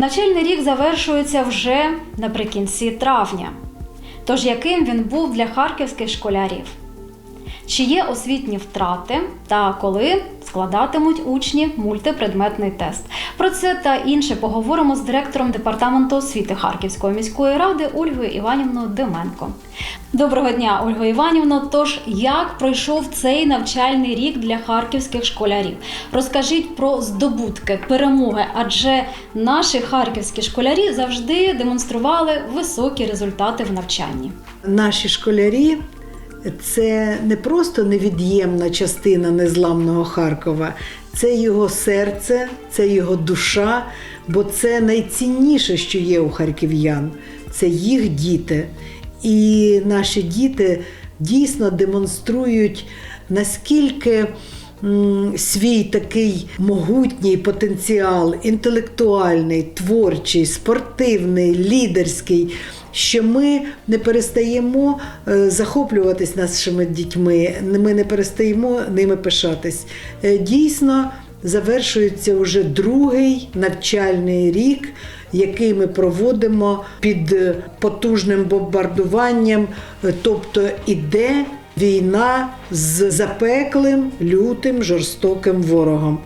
Навчальний рік завершується вже наприкінці травня. Тож яким він був для харківських школярів? Чи є освітні втрати та коли складатимуть учні мультипредметний тест? Про це та інше поговоримо з директором департаменту освіти Харківської міської ради Ольгою Іванівною Деменко. Доброго дня, Ольго Іванівно. Тож як пройшов цей навчальний рік для харківських школярів? Розкажіть про здобутки, перемоги, адже наші харківські школярі завжди демонстрували високі результати в навчанні. Наші школярі це не просто невід'ємна частина незламного Харкова, це його серце, це його душа, бо це найцінніше, що є у харків'ян. Це їх діти. І наші діти дійсно демонструють наскільки свій такий могутній потенціал, інтелектуальний, творчий, спортивний, лідерський. Що ми не перестаємо е, захоплюватись нашими дітьми, ми не перестаємо ними пишатись. Е, Дійсно, завершується вже другий навчальний рік, який ми проводимо під потужним бомбардуванням, Е, тобто іде війна з запеклим, лютим, жорстоким ворогом.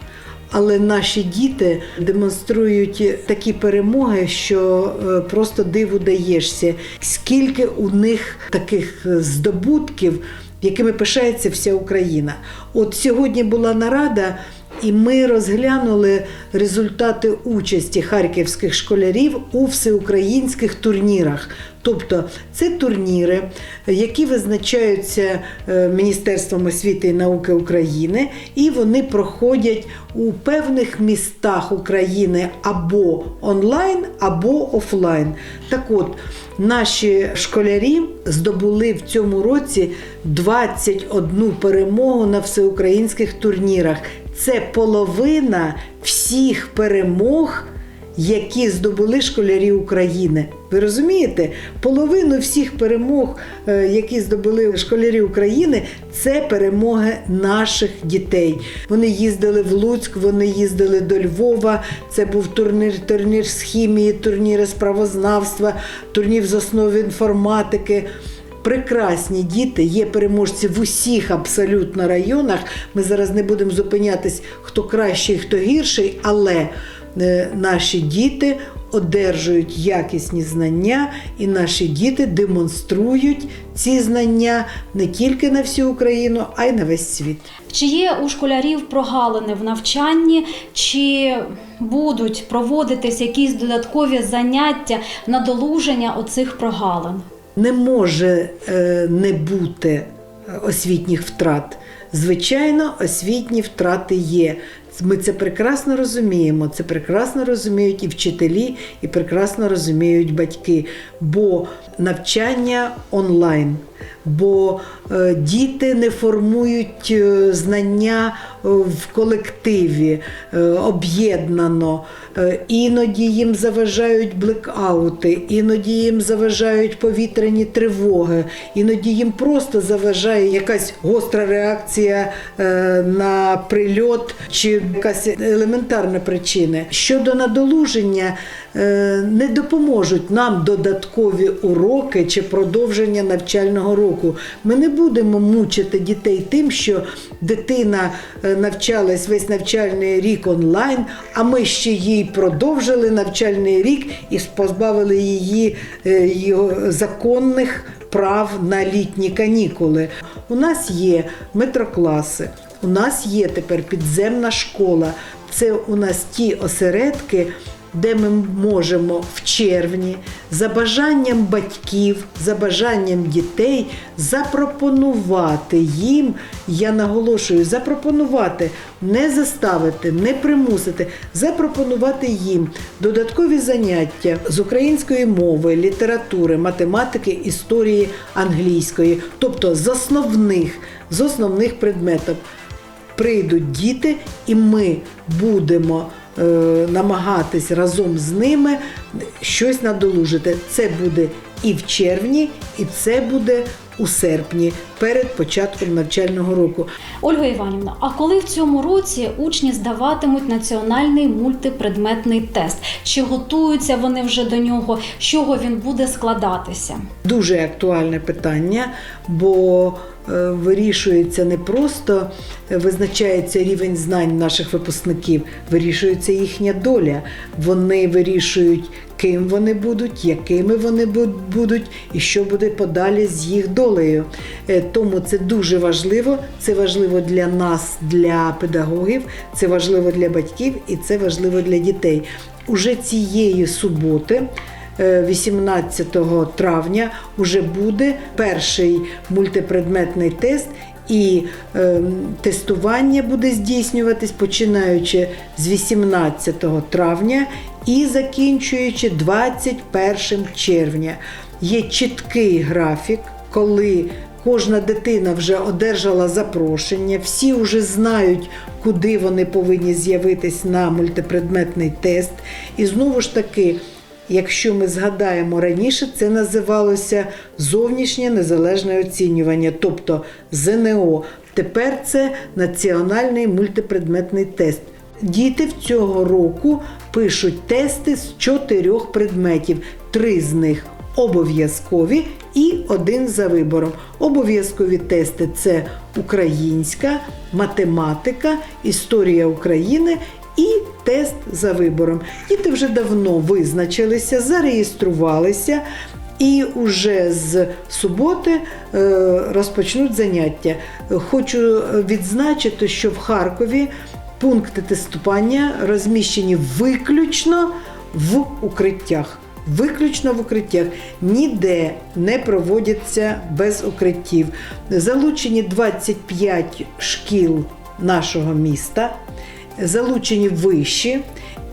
Але наші діти демонструють такі перемоги, що е, просто диву даєшся. Скільки у них таких е, здобутків, якими пишається вся Україна. От сьогодні була нарада. І ми розглянули результати участі харківських школярів у всеукраїнських турнірах. Тобто це турніри, які визначаються е, Міністерством освіти і науки України, і вони проходять у певних містах України або онлайн, або офлайн. Так от, наші школярі здобули в цьому році 21 перемогу на всеукраїнських турнірах. Це половина всіх перемог, які здобули школярі України. Ви розумієте? Половину всіх перемог, е, які здобули школярі України, це перемоги наших дітей. Вони їздили в Луцьк, вони їздили до Львова. Це був турнір, турнір з хімії, турніри з правознавства, турнір з основи інформатики. Прекрасні діти, є переможці в усіх абсолютно районах. Ми зараз не будемо зупинятись, хто кращий, хто гірший, але е, наші діти одержують якісні знання, і наші діти демонструють ці знання не тільки на всю Україну, а й на весь світ. Чи є у школярів прогалини в навчанні, чи будуть проводитись якісь додаткові заняття на долуження оцих прогалин? Не може е, не бути освітніх втрат. Звичайно, освітні втрати є. Ми це прекрасно розуміємо. Це прекрасно розуміють і вчителі, і прекрасно розуміють батьки. Бо навчання онлайн, бо е, діти не формують е, знання е, в колективі об'єднано. Іноді їм заважають блекаути, іноді їм заважають повітряні тривоги, іноді їм просто заважає якась гостра реакція на прильот чи якась елементарна причина. Щодо надолуження, е, не допоможуть нам додаткові уроки чи продовження навчального року. Ми не будемо мучити дітей тим, що дитина е, навчалась весь навчальний рік онлайн, а ми ще їй продовжили навчальний рік і позбавили її е, його законних прав на літні канікули. У нас є метрокласи, у нас є тепер підземна школа. Це у нас ті осередки, де ми можемо в червні за бажанням батьків, за бажанням дітей запропонувати їм, я наголошую, запропонувати, не заставити, не примусити, запропонувати їм додаткові заняття з української мови, літератури, математики, історії англійської, тобто з основних, з основних предметів прийдуть діти, і ми будемо е, намагатись разом з ними щось надолужити. Це буде і в червні, і це буде у серпні перед початком навчального року. Ольга Іванівна, а коли в цьому році учні здаватимуть національний мультипредметний тест? Чи готуються вони вже до нього? З чого він буде складатися? Дуже актуальне питання, бо е, вирішується не просто е, визначається рівень знань наших випускників, вирішується їхня доля. Вони вирішують, ким вони будуть, якими вони будуть і що буде подалі з їх долею. Е, Тому це дуже важливо. Це важливо для нас, для педагогів, це важливо для батьків і це важливо для дітей. Уже цієї суботи. Е, 18 травня вже буде перший мультипредметний тест, і е, тестування буде здійснюватись починаючи з 18 травня і закінчуючи 21 червня. Є чіткий графік, коли Кожна дитина вже одержала запрошення, всі вже знають, куди вони повинні з'явитись на мультипредметний тест. І знову ж таки, якщо ми згадаємо раніше, це називалося зовнішнє незалежне оцінювання, тобто ЗНО. Тепер це національний мультипредметний тест. Діти в цього року пишуть тести з чотирьох предметів. Три з них обов'язкові і один за вибором. Обов'язкові тести це українська, математика, історія України і тест за вибором. Діти вже давно визначилися, зареєструвалися. І уже з суботи е, розпочнуть заняття. Хочу відзначити, що в Харкові пункти тестування розміщені виключно в укриттях. Виключно в укриттях ніде не проводяться без укриттів. Залучені 25 шкіл нашого міста, залучені виші,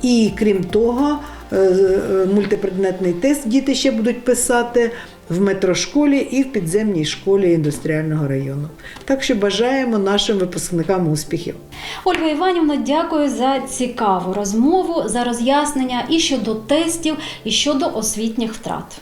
і крім того, е, е, мультипредметний тест діти ще будуть писати в метрошколі і в підземній школі індустріального району. Так що бажаємо нашим випускникам успіхів. Ольга Іванівна, дякую за цікаву розмову, за роз'яснення і щодо тестів, і щодо освітніх втрат.